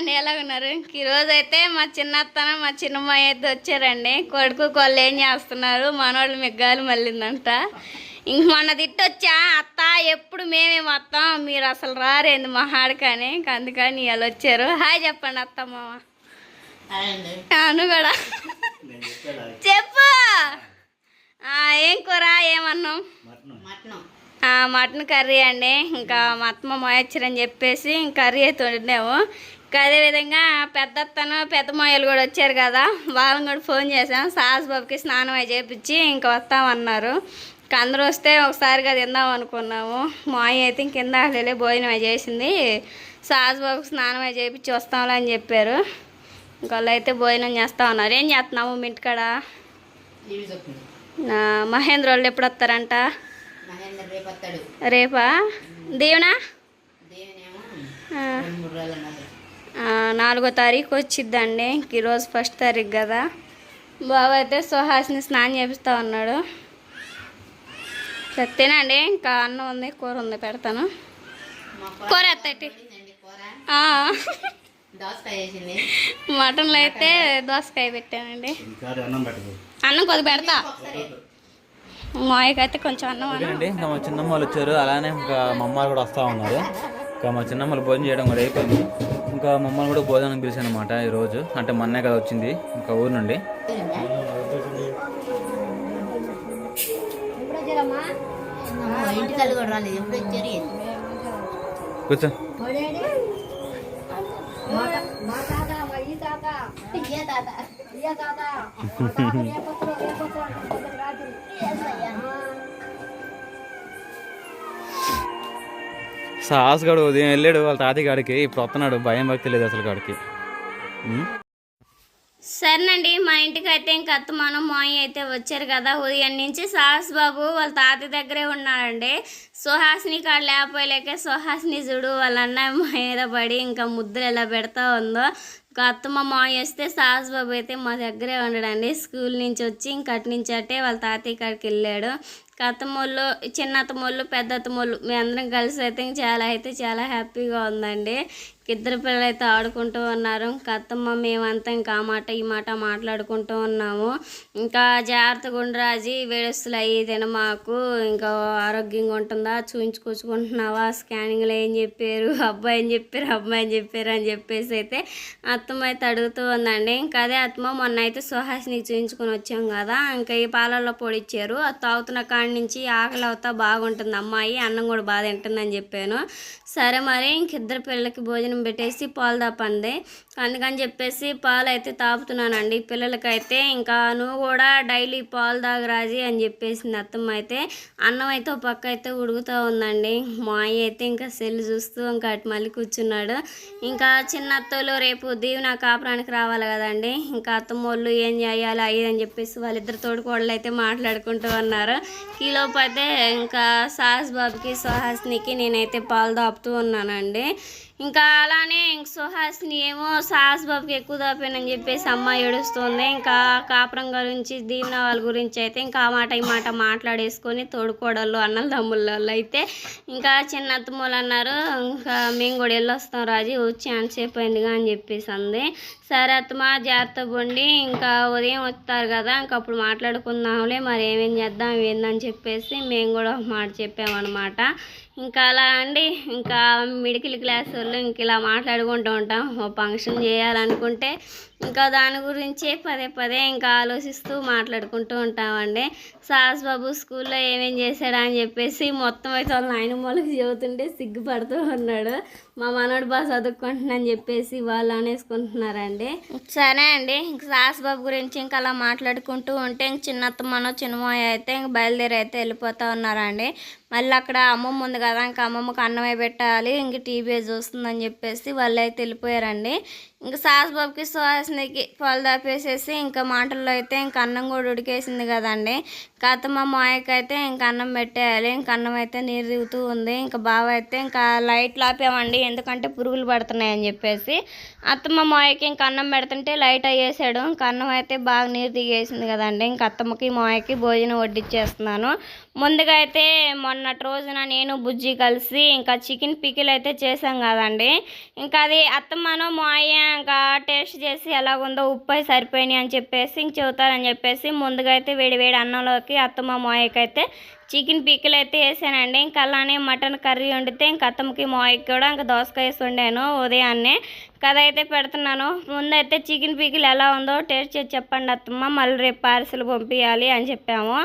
అండి ఎలా ఉన్నారు? ఇంక ఈరోజు అయితే మా చిన్నత్తన మా చిన్నమ్మాయి అయితే వచ్చారండి. కొడుకు కోళ్ళు ఏం చేస్తున్నారు? మనోళ్ళు మిగ్గాలు మళ్ళీందంట. ఇంక మొన్న తిట్టొచ్చా? అత్త ఎప్పుడు మేమే మొత్తం? మీరు అసలు రారేంది మా హాడకని ఇంక అందుకని వాళ్ళు వచ్చారు. హాయ్ చెప్పండి అత్త మామ. అను కూడా. చెప్పు. ఆ, ఏం కూర ఏమన్నాం మటనం. ఆ, మటన్ కర్రీ అండి. ఇంకా మా అత్తమ్మ మోయచ్చరని చెప్పేసి ఇంక కర్రీ అయితే వండినాము. ఇంకా అదేవిధంగా పెద్దత్తను పెద్ద మాయలు కూడా వచ్చారు కదా. వాళ్ళని కూడా ఫోన్ చేసాం సాహస్ బాబుకి స్నానం అయి చేపించి ఇంకా వస్తామన్నారు ఇంకా అందరూ వస్తే ఒకసారిగా తిందాం అనుకున్నాము. మాయ అయితే ఇంకెంద అసలే భోజనం అయి చేసింది. సాహస్ బాబుకి స్నానం అయి చేపించి వస్తాంలే అని చెప్పారు. ఇంకా వాళ్ళు అయితే భోజనం చేస్తా ఉన్నారు. ఏం చేస్తున్నాము మీ ఇంటికాడ మహేంద్ర వాళ్ళు ఎప్పుడు వస్తారంట? రేపా దీవెనా? నాలుగో తారీఖు వచ్చిద్దండి. ఈరోజు ఫస్ట్ తారీఖు కదా. బాబు అయితే సుహాస్ని స్నానం చేపిస్తూ ఉన్నాడు. తినండి. ఇంకా అన్నం ఉంది కూర ఉంది పెడతాను. కూర ఎత్తటి మటన్లో అయితే దోసకాయ పెట్టానండి. అన్నం కొద్ది పెడతా. మాయకైతే కొంచెం అన్నం అండి ఇంకా మా చిన్నమ్మలు వచ్చారు. అలానే ఇంకా మా అమ్మాలు కూడా వస్తూ ఉన్నారు. ఇంకా మా చిన్నమ్మలు భోజనం చేయడం కూడా అయిపోయింది. ఇంకా మమ్మల్ని కూడా భోజనం పిలిచాను అనమాట ఈరోజు అంటే మొన్నే కదా వచ్చింది ఇంకా ఊరు నుండి కూర్చో తాత సాహస్ గడు ఉదయం వెళ్ళాడు వాళ్ళ తాతయ్య గాడికి ఇప్పుడు వస్తున్నాడు భయం భక్తి లేదు అసలు గాడికి. సరేనండి మా ఇంటికి అయితే ఇంక అత్తమానం మాయ అయితే వచ్చారు కదా. ఉదయం నుంచి సాహస్ బాబు వాళ్ళ తాత దగ్గరే ఉన్నాడండి. సుహాసిని కాడ లేకపోయలేక సుహాసిని చూడు వాళ్ళ అన్నయ్య మా మీద పడి ఇంకా ముద్దులు ఎలా పెడతా ఉందో. ఇంకా అత్తమ్మ మాయ వస్తే సాహస్ బాబు అయితే మా దగ్గరే ఉండడండి. స్కూల్ నుంచి వచ్చి ఇంక అటు నుంచి అట్టే వాళ్ళ తాతయ్య కాడికి వెళ్ళాడు. అత్తమ్మోళ్ళు చిన్న అత్తమ్మోళ్ళు పెద్ద అత్తమ్మోళ్ళు మీ అందరం కలిసి అయితే చాలా అయితే చాలా హ్యాపీగా ఉందండి. ఇద్దరు పిల్లలు అయితే ఆడుకుంటూ ఉన్నారు. ఇంకా అత్తమ్మ మేమంతా ఇంకా ఆ మాట ఈ మాట మాట్లాడుకుంటూ ఉన్నాము. ఇంకా జాగ్రత్తగా ఉండరాజీ వేడస్తులు అయ్యి మాకు. ఇంకా ఆరోగ్యంగా ఉంటుందా? చూయించుకొచ్చుకుంటున్నావా స్కానింగ్లో ఏం చెప్పారు? అబ్బాయి అని చెప్పారు? అమ్మాయి అని చెప్పారు? అని చెప్పేసి అయితే అత్తమ్మ అయితే అడుగుతూ ఉందండి. ఇంకా అదే అత్తమ్మ మొన్న అయితే సుహాసినికి చూయించుకొని వచ్చాం కదా. ఇంకా ఈ పాలల్లో పొడిచ్చారు అది తాగుతున్న కాడి నుంచి ఆకలి అవుతా బాగుంటుంది. అమ్మాయి అన్నం కూడా బాగా తింటుందని చెప్పాను. సరే మరి ఇంక ఇద్దరు పిల్లలకి భోజనం పెట్టేసి పాలు తాపంది. అందుకని చెప్పేసి పాలు అయితే తాపుతున్నానండి. పిల్లలకైతే ఇంకా నువ్వు కూడా డైలీ పాలు తాగరాజి అని చెప్పేసింది అత్తమ్మ అయితే అన్నం అయితే ఒక పక్క అయితే ఉడుకుతూ ఉందండి. మా అయ్య అయితే ఇంకా సెల్ చూస్తూ ఇంకా అటు మళ్ళీ కూర్చున్నాడు. ఇంకా చిన్న అత్తలు రేపు దీవెన కాపురానికి రావాలి కదండి. ఇంకా అత్తమ్మోళ్ళు ఏం చేయాలి అయ్యి అని చెప్పేసి వాళ్ళిద్దరు తోడుకోళ్ళు అయితే మాట్లాడుకుంటూ ఉన్నారు. ఈలోపు అయితే ఇంకా సాహస్ బాబుకి సుహాస్నికి నేనైతే పాలు దాపుతూ ఉన్నానండి. ఇంకా అలానే ఇంక సుహాస్ని ఏమో సాహస్ బాబుకి ఎక్కువ దాపానని చెప్పేసి అమ్మ ఏడుస్తుంది. ఇంకా కాపురం గురించి దీవెన వాళ్ళ గురించి అయితే ఇంకా ఆ మాట ఈ మాట మాట్లాడేసుకొని తోడుకోడళ్ళు అన్నలు తమ్ముళ్ళు అయితే ఇంకా చిన్న అత్తమ్మలు అన్నారు ఇంకా మేము కూడా వెళ్ళొస్తాం రాజు వచ్చి అంతసేపు అయిందిగా అని చెప్పేసి అంది. సరే అత్తమ్మ జాగ్రత్త ఉండి ఇంకా ఉదయం వస్తారు కదా ఇంకా అప్పుడు మాట్లాడుకుందాంలే మరి ఏమేం చేద్దాం ఏందని చెప్పేసి మేము కూడా ఒక మాట చెప్పామన్నమాట. ఇంకా అలా అండి. ఇంకా మిడికిల్ క్లాస్ వాళ్ళు ఇంక ఇలా మాట్లాడుకుంటూ ఉంటాం. ఓ ఫంక్షన్ చేయాలనుకుంటే ఇంకా దాని గురించే పదే పదే ఇంకా ఆలోచిస్తూ మాట్లాడుకుంటూ ఉంటామండి. సాహస్ బాబు స్కూల్లో ఏమేం చేశాడా అని చెప్పేసి మొత్తం అయితే వాళ్ళ నాయన మొలకి చెబుతుంటే సిగ్గుపడుతూ ఉన్నాడు. మా మనోడు బాగా చదువుకుంటున్నాను చెప్పేసి వాళ్ళు అనేసుకుంటున్నారండి. సరే అండి ఇంక సాహస్ బాబు గురించి ఇంకా అలా మాట్లాడుకుంటూ ఉంటే ఇంక చిన్నత్త మనో చిన్నమాయ అయితే ఇంక బయలుదేరి అయితే వెళ్ళిపోతూ ఉన్నారండి. మళ్ళీ అక్కడ అమ్మమ్మ ఉంది కదా ఇంకా అమ్మమ్మకి అన్నమే పెట్టాలి ఇంక టీవీ చూస్తుందని చెప్పేసి వాళ్ళు అయితే వెళ్ళిపోయారండి. ఇంకా సాస్ బాబుకి సో పాలు దాపేసేసి ఇంకా మాటల్లో అయితే ఇంకా అన్నం కూడా ఉడికేసింది కదండి. కాతమ్మ మాయకైతే ఇంకా అన్నం పెట్టేయాలి. ఇంకా అన్నం అయితే నీరు దిగుతూ ఉంది. ఇంకా బావ అయితే ఇంకా లైట్లు ఆపామండి ఎందుకంటే పురుగులు పడుతున్నాయి అని చెప్పేసి అత్తమ్మ మాయకి ఇంకా అన్నం పెడుతుంటే లైట్ అయ్యేసాడు. ఇంక అన్నం అయితే బాగా నీరు దిగేసింది కదండి. ఇంకా అత్తమ్మకి మాయకి భోజనం వడ్డిచ్చేస్తున్నాను. ముందుగా అయితే మొన్నటి రోజున నేను బుజ్జి కలిసి ఇంకా చికెన్ పికిల్ అయితే చేసాం కదండి. ఇంకా అది అత్తమ్మను మాయ ఇంకా టేస్ట్ చేసి ఎలాగుందో ఉప్పు అయి సరిపోయినాయి అని చెప్పేసి ఇంక చెబుతారని చెప్పేసి ముందుగా అయితే వేడి వేడి అన్నంలోకి అత్తమ్మ మాయకైతే చికెన్ పిక్కలు అయితే వేసానండి. ఇంకా అలానే మటన్ కర్రీ వండితే ఇంక అత్తమ్మకి మాయకి కూడా ఇంకా దోసకాయ వేసి వండాను ఉదయాన్నే. కథ అయితే పెడుతున్నాను. ముందైతే చికెన్ పికిల్ ఎలా ఉందో టేస్ట్ చేసి చెప్పండి అత్తమ్మ. మళ్ళీ రేపు పార్సిల్ పంపించాలి అని చెప్పాము.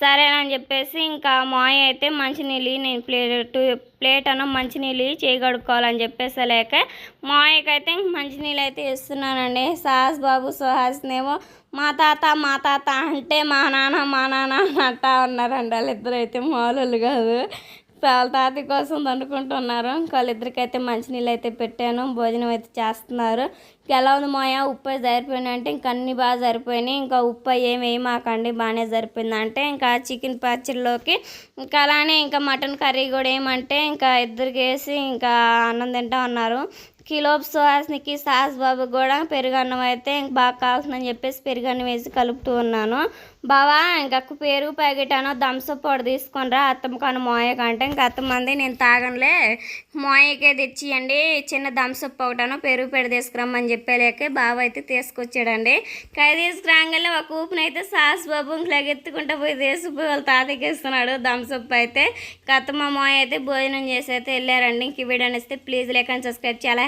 సరేనని చెప్పేసి ఇంకా మాయ అయితే మంచినీళ్ళు నేను ప్లేట్ ప్లేట్ అను మంచినీళ్ళు చేయి కడుక్కోవాలని చెప్పేసి లేక మాయకైతే ఇంక మంచినీళ్ళు అయితే ఇస్తున్నానండి. సాహస్ బాబు సుహాస్నేమో మా తాత మా తాత అంటే మా నాన్న మా నాన్న అంటా ఉన్నారండి వాళ్ళిద్దరు. అయితే మామూలు కాదు. వాళ్ళ తాత కోసం వండుకుంటున్నారు వాళ్ళిద్దరికైతే మంచినీళ్ళు అయితే పెట్టాను. భోజనం అయితే చేస్తున్నారు. ఇంకా ఎలా ఉంది మోయా? ఉప్పు సరిపోయినా సరిపోయినాయి అంటే ఇంకా అన్నీ బాగా సరిపోయినాయి. ఇంకా ఉప్పు ఏమి వేయమాకండి బాగానే సరిపోయింది అంటే ఇంకా చికెన్ పచ్చడిలోకి ఇంకా అలానే ఇంకా మటన్ కర్రీ కూడా ఏమంటే ఇంకా ఇద్దరికి వేసి ఇంకా అన్నం తింటా ఉన్నారు కిలో సుహాస్నికి సాస్ బాబు కూడా పెరుగన్నం అయితే ఇంక బాగా కావాల్సిందని చెప్పేసి పెరుగన్నం వేసి కలుపుతూ ఉన్నాను. బావా ఇంకా పెరుగు ప్యాకెట్ అనో థమ్స్అప్ పౌడర్ తీసుకొని రా అత్తమ్మ మోయక అంటే ఇంకా అత్తమ్మంది నేను తాగనులే. మోయకే తెచ్చియండి. చిన్న థమ్స్అప్ పౌడర్ పెరుగు పెడి తీసుకురమ్మని చెప్పేలేక బావ అయితే తీసుకొచ్చాడండి. కై తీసుకురాగానే ఒక ఊపినైతే సాస్ బాబు ఇంకా ఎత్తుకుంటా పోయి తీసుకుపోయి వాళ్ళు తాతకి ఇస్తున్నాడు థమ్స్అప్ అయితే. ఇంకా అత్తమ్మ మోయ అయితే భోజనం చేసి అయితే వెళ్ళారండి. ఇంక ఈ వీడియో ప్లీజ్ లైక్ సబ్స్క్రైబ్ చాలా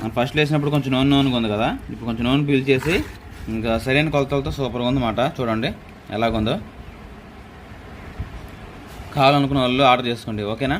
మనం ఫస్ట్ వేసినప్పుడు కొంచెం నూనె నూనెగా ఉంది కదా. ఇప్పుడు కొంచెం నూనె పీల్చేసి ఇంకా సరైన కొలతలతో సూపర్గా ఉందన్నమాట చూడండి ఎలాగుందో. కావాలనుకున్న వాళ్ళు ఆర్డర్ చేసుకోండి. ఓకేనా?